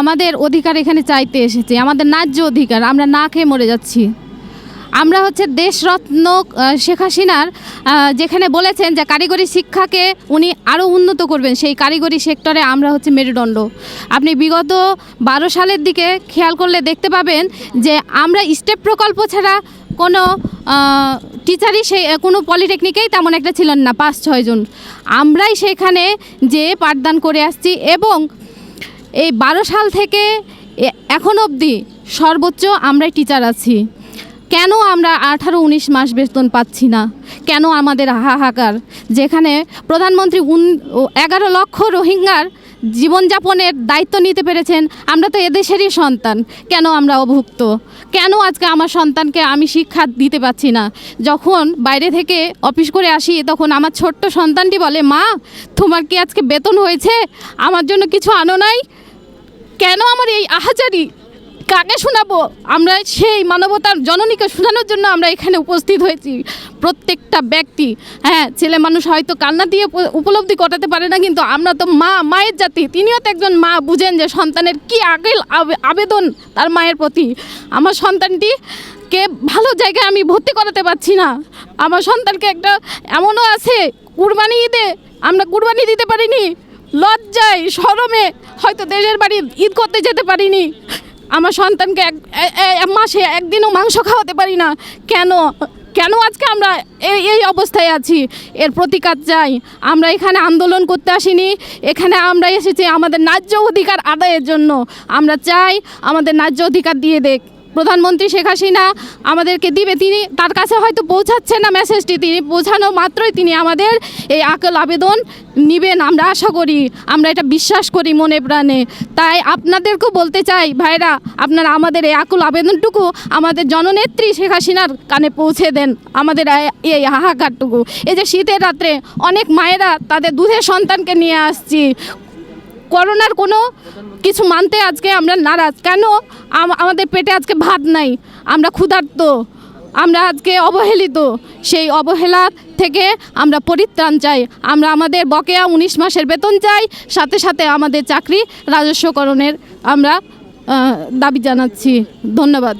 আমাদের অধিকার এখানে চাইতে এসেছি, আমাদের ন্যায্য অধিকার, আমরা না খেয়ে মরে যাচ্ছি। আমরা হচ্ছে দেশরত্ন শেখ হাসিনার যেখানে বলেছেন যে কারিগরি শিক্ষাকে উনি আরও উন্নত করবেন, সেই কারিগরি সেক্টরে আমরা হচ্ছে মেরুদণ্ড। আপনি বিগত বারো সালের দিকে খেয়াল করলে দেখতে পাবেন যে আমরা স্টেপ প্রকল্প ছাড়া কোনো টিচারই সেই কোনো পলিটেকনিকেই তেমন একটা ছিলেন না, পাঁচ ছয়জন আমরাই সেখানে যে পাঠদান করে আসছি এবং এই বারো সাল থেকে এখন অবধি সর্বোচ্চ আমরাই টিচার আছি। কেন আমরা আঠারো উনিশ মাস বেতন পাচ্ছি না? কেন আমাদের হাহাকার? যেখানে প্রধানমন্ত্রী উন এগারো লক্ষ রোহিঙ্গার জীবনযাপনের দায়িত্ব নিতে পেরেছেন, আমরা তো এদেশেরই সন্তান। কেন আমরা অভুক্ত? কেন আজকে আমার সন্তানকে আমি শিক্ষা দিতে পারছি না? যখন বাইরে থেকে অফিস করে আসি, তখন আমার ছোট্ট সন্তানটি বলে, মা, তোমার কি আজকে বেতন হয়েছে? আমার জন্য কিছু আনো নাই? কেন আমার এই আহাজারি? কাকে শোনাবো? আমরা সেই মানবতার জননীকে শোনানোর জন্য আমরা এখানে উপস্থিত হয়েছি। প্রত্যেকটা ব্যক্তি হ্যাঁ ছেলে মানুষ হয়তো কান্না দিয়ে উপ- উপলব্ধি করাতে পারে না, কিন্তু আমরা তো মা, মায়ের জাতি। তিনিও তো একজন মা, বুঝেন যে সন্তানের কি আগেল আবে- আবেদন তার মায়ের প্রতি। আমার সন্তানটি কে ভালো জায়গায় আমি ভর্তি করাতে পারছি না। আমার সন্তানকে একটা এমনও আছে, কুরবানি ঈদে আমরা কুরবানি দিতে পারিনি। লজ্জায় শরমে হয়তো দেশের বাড়ি ঈদ করতে যেতে পারিনি। আমার সন্তানকে এক মাসে একদিনও মাংস খাওয়াতে পারি না। কেন কেন আজকে আমরা এই এই অবস্থায় আছি? এর প্রতিকার চাই। আমরা এখানে আন্দোলন করতে আসিনি। এখানে আমরা এসেছি আমাদের ন্যায্য অধিকার আদায়ের জন্য। আমরা চাই আমাদের ন্যায্য অধিকার দিয়ে দেখ প্রধানমন্ত্রী শেখ হাসিনা আমাদেরকে দিবে, তিনি তার কাছে হয়তো পৌঁছাচ্ছে না মেসেজটি তিনি পৌঁছানো মাত্রই তিনি আমাদের এই আকল আবেদন নিবেন। আমরা আশা করি, আমরা এটা বিশ্বাস করি মনে প্রাণে। তাই আপনাদেরকেও বলতে চাই, ভাইরা, আপনারা আমাদের এই আকুল আবেদনটুকু আমাদের জননেত্রী শেখ হাসিনার কানে পৌঁছে দেন, আমাদের এই- হাহাকারটুকু। এই যে শীতের রাত্রে অনেক মায়েরা তাদের দুধের সন্তানকে নিয়ে আসছি করোনার কোনো কিছু মানতে আজকে আমরা নারাজ। কেন? আমাদের পেটে আজকে ভাত নাই। আমরা ক্ষুধার্ত। আমরা আজকে অবহেলিত। সেই অবহেলা থেকে আমরা পরিত্রাণ চাই। আমরা আমাদের বকেয়া উনিশ মাসের বেতন চাই। সাথে সাথে আমাদের চাকরি রাজস্বকরণের আমরা দাবি জানাচ্ছি। ধন্যবাদ।